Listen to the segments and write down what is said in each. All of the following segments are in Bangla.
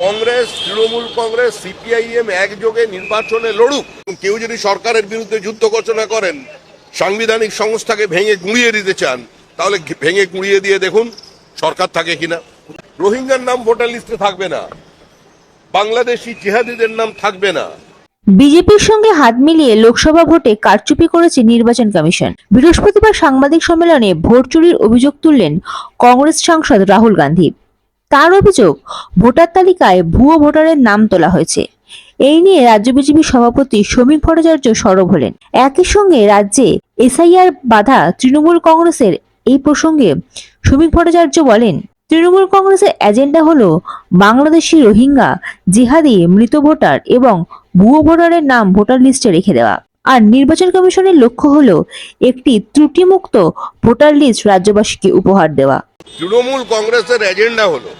কংগ্রেস, তৃণমূল কংগ্রেস, সিপিআইএম একযোগে নির্বাচনে লড়ুক। কেউ যদি সরকারের বিরুদ্ধে যুদ্ধ ঘোষণা করেন, সাংবিধানিক সংস্থাকে ভেঙে গুঁড়িয়ে দিতে চান, তাহলে ভেঙে গুঁড়িয়ে দিয়ে দেখুন সরকার থাকে কিনা। রোহিঙ্গার নাম ভোটার লিস্টে থাকবে না। বাংলাদেশি জিহাদিদের নাম থাকবে না। বিজেপির সঙ্গে হাত মিলিয়ে লোকসভা ভোটে কারচুপি করেছে নির্বাচন কমিশন। বৃহস্পতিবার সাংবাদিক সম্মেলনে ভোট চুরির অভিযোগ তুললেন কংগ্রেস সাংসদ রাহুল গান্ধী। তার অভিযোগ, ভোটার তালিকায় ভুয়ো ভোটারের নাম তোলা হয়েছে। এই নিয়ে রাজ্য বিজেপি সভাপতি শ্রমিক ভট্টাচার্য সরব হলেন। একই সঙ্গে রাজ্যে এসআইআর বাধা তৃণমূল কংগ্রেসের এই প্রসঙ্গে শ্রমিক ভট্টাচার্য বলেন, তৃণমূল কংগ্রেসের এজেন্ডা হলো বাংলাদেশি রোহিঙ্গা জিহাদি মৃত ভোটার এবং ভুয়ো ভোটারের নাম ভোটার লিস্টে রেখে দেওয়া। আর নির্বাচন কমিশনের লক্ষ্য হলো একটি ত্রুটিমুক্ত ভোটার লিস্ট রাজ্যবাসীকে উপহার দেওয়া। তৃণমূল কংগ্রেসের এজেন্ডা হলো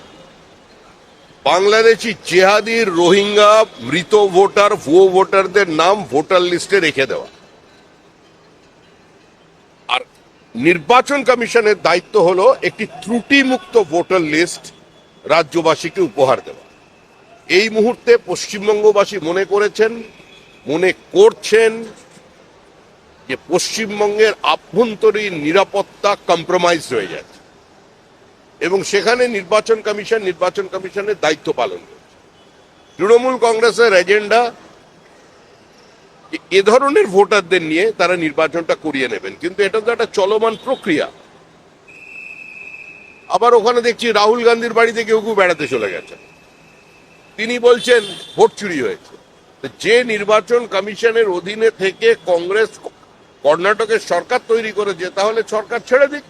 বাংলাদেশি জেহাদির রোহিঙ্গা মৃত ভোটার, ভুয়ো ভোটারদের নাম ভোটার লিস্টে রেখে দেওয়া। আর নির্বাচন কমিশনের দায়িত্ব হলো একটি ত্রুটিমুক্ত ভোটার লিস্ট রাজ্যবাসীকে উপহার দেওয়া। এই মুহূর্তে পশ্চিমবঙ্গবাসী মনে করেছেন, মনে করছেন যে পশ্চিমবঙ্গের আভ্যন্তরীণ নিরাপত্তা কম্প্রোমাইজ হয়ে যাচ্ছে। এবং সেখানে নির্বাচন কমিশন, নির্বাচন কমিশনের দায়িত্ব পালন করছে। তৃণমূল কংগ্রেসের এজেন্ডা, এ ধরনের ভোটারদের নিয়ে তারা নির্বাচনটা করিয়ে নেবেন। কিন্তু এটা তো একটা চলমান প্রক্রিয়া। আবার ওখানে দেখছি রাহুল গান্ধীর বাড়িতে কেউ কেউ বেড়াতে চলে গেছে। তিনি বলছেন, ভোট চুরি হয়েছে। যে নির্বাচন কমিশনের অধীনে থেকে কংগ্রেস কর্ণাটকের সরকার তৈরি করেছে, তাহলে সরকার ছেড়ে দিক।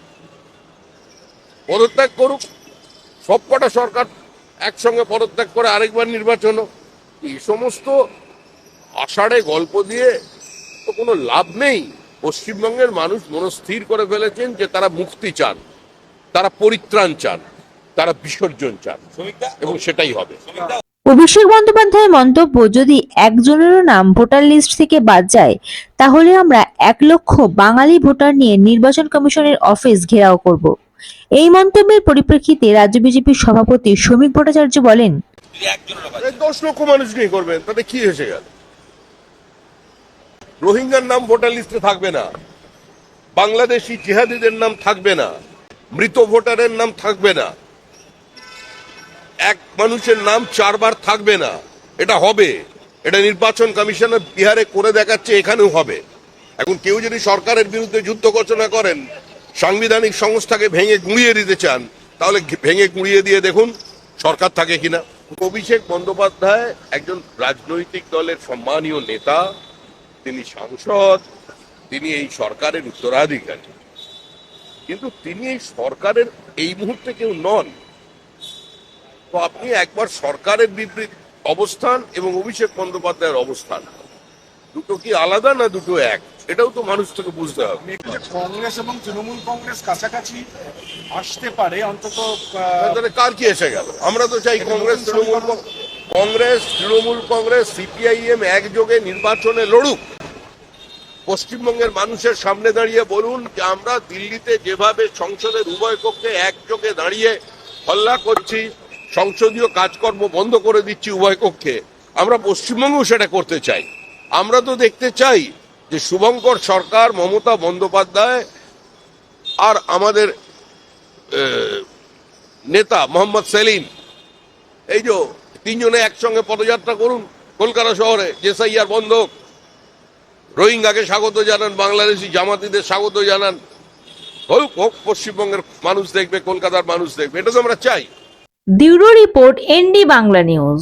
পদত্যাগ করুক। সবকটা সরকার একসঙ্গে পদত্যাগ করে আরেকবার নির্বাচন হোক। এই সমস্ত আষাঢ়ে গল্প দিয়ে তো কোনো লাভ নেই। পশ্চিমবঙ্গের মানুষ মনস্থির করে ফেলেছেন যে তারা মুক্তি চান তারা পরিত্রাণ চান তারা বিসর্জন চান। এবং সেটাই হবে। অভিষেক বন্দ্যোপাধ্যায়ের মন্তব্য যদি একজনেরও নাম ভোটার লিস্ট থেকে বাদ যায় তাহলে আমরা এক লক্ষ বাঙালি ভোটার নিয়ে নির্বাচন কমিশনের অফিস ঘেরাও করব। এই মন্তব্যের পরিপ্রেক্ষিতে রাজ্য বিজেপির সভাপতি শ্রমিক ভট্টাচার্য বলেন দশ লক্ষ মানুষ নিয়ে করবেন তাতে কি এসে গেল? রোহিঙ্গার নাম ভোটার লিস্টে থাকবে না, বাংলাদেশি জিহাদিদের নাম থাকবে না, মৃত ভোটারের নাম থাকবে না, এক মানুষের নাম চারবার থাকবে না, এটা হবে, এটা নির্বাচন কমিশনার বিহারে করে দেখাচ্ছে, এখানেও হবে। এখন কেউ যদি সরকারের বিরুদ্ধে যুদ্ধ ঘোষণা করেন সাংবিধানিক সংস্থাকে ভেঙে গুঁড়িয়ে দিতে চান, তাহলে ভেঙে গুঁড়িয়ে দিয়ে দেখুন সরকার থাকে কিনা। অভিষেক বন্দ্যোপাধ্যায় একজন রাজনৈতিক দলের সম্মানীয় নেতা, তিনি সাংসদ, তিনি এই সরকারের উত্তরাধিকারী। কিন্তু তিনি এই সরকারের এই মুহূর্তে কেউ নন। তো আপনি একবার সরকারের বিপরীত অবস্থান এবং অভিষেক বন্দ্যোপাধ্যায়ের অবস্থান, দুটো কি আলাদা না দুটো এক? এটাও তো মানুষ থেকে বুঝতে হবে। কংগ্রেস এবং তৃণমূল কংগ্রেস কাছাকাছি আসতে পারে অন্তত আহ, তাহলে কার কি এসে গেল? আমরা তো চাই কংগ্রেস তৃণমূল কংগ্রেস তৃণমূল কংগ্রেস সিপিআইএম একযোগে নির্বাচনে লড়ুক। পশ্চিমবঙ্গের মানুষের সামনে দাঁড়িয়ে বলুন যে আমরা দিল্লিতে যেভাবে সংসদের উভয় কক্ষে একযোগে দাঁড়িয়ে হল্লা করছি সংসদীয় কাজকর্ম বন্ধ করে দিচ্ছি উভয় কক্ষে আমরা পশ্চিমবঙ্গেও সেটা করতে চাই। আমরা তো দেখতে চাই যে শুভঙ্কর সরকার, মমতা বন্দ্যোপাধ্যায় আর আমাদের নেতা মোহাম্মদ সেলিম, এই যে তিনজনে একসঙ্গে পদযাত্রা করুন কলকাতা শহরে জেসাইয়ার বন্ধ হোক। রোহিঙ্গাকে স্বাগত জানান, বাংলাদেশি জামাতিদের স্বাগত জানান হোক হোক, পশ্চিমবঙ্গের মানুষ দেখবে, কলকাতার মানুষ দেখবে, এটা তো আমরা চাই bureau report ND Bangla news